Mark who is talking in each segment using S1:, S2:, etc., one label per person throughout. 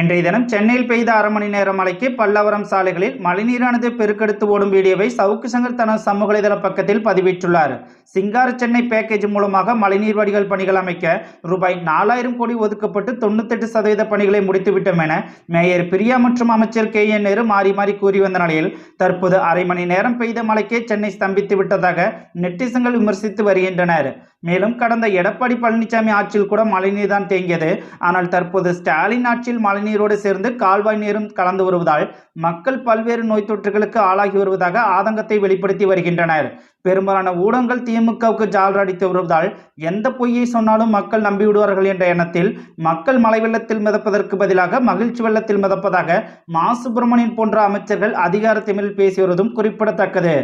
S1: இன்றைய தினம் சென்னையில் பெய்த அரை மணி நேரம் மழைக்கு பல்லவரம் சாலைகளில் மழைநீரானது பெருக்கெடுத்து ஓடும் வீடியோவை சவுக்கு சங்கர் தனது சமூக வலைதள பக்கத்தில் பதிவிட்டுள்ளார். சிங்கார சென்னை பேக்கேஜ் மூலமாக மழைநீர் வடிகால் பணிகள் அமைக்க ரூபாய் நாலாயிரம் கோடி ஒதுக்கப்பட்டு தொண்ணூத்தெட்டு சதவீத பணிகளை முடித்துவிட்டோம் என மேயர் பிரியா மற்றும் அமைச்சர் கே என் நேரு மாறி மாறி கூறி வந்த நிலையில் தற்போது அரை மணி நேரம் பெய்த மழைக்கே சென்னை ஸ்தம்பித்து விட்டதாக நெட்டிசங்கள் விமர்சித்து வருகின்றனர். மேலும் கடந்த எடப்பாடி பழனிசாமி ஆட்சியில் கூட மழைநீர் தான் தேங்கியது. ஆனால் தற்போது ஸ்டாலின் ஆட்சியில் மழை மழைநீரோடு சேர்ந்து கால்வாய் நீரும் கலந்து வருவதால் மக்கள் பல்வேறு நோய் தொற்றுகளுக்கு ஆளாகி வருவதாக ஆதங்கத்தை வெளிப்படுத்தி வருகின்றனர். பெரும்பாலான ஊடகங்கள் திமுகவுக்கு ஜாலர் அடித்து வருவதால் எந்த பொய்யை சொன்னாலும் மக்கள் நம்பிவிடுவார்கள் என்ற எண்ணத்தில் மக்கள் மழை வெள்ளத்தில் மிதப்பதற்கு பதிலாக மகிழ்ச்சி வெள்ளத்தில் மிதப்பதாக மா. சுப்பிரமணியன் போன்ற அமைச்சர்கள் அதிகார தமிழில் பேசி வருவதும் குறிப்பிடத்தக்கது.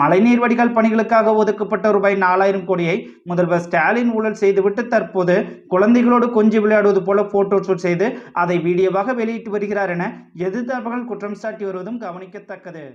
S1: மழைநீர் வடிகால் பணிகளுக்காக ஒதுக்கப்பட்ட ரூபாய் நாலாயிரம் கோடியை முதல்வர் ஸ்டாலின் ஊழல் செய்துவிட்டு தற்போது குழந்தைகளோடு கொஞ்சி விளையாடுவது போல போட்டோ ஷூட் செய்து அதை வீடியோவாக வெளியிட்டு வருகிறார் என எதிர்த்தரப்புகள் குற்றம் சாட்டி வருவதும் கவனிக்கத்தக்கது.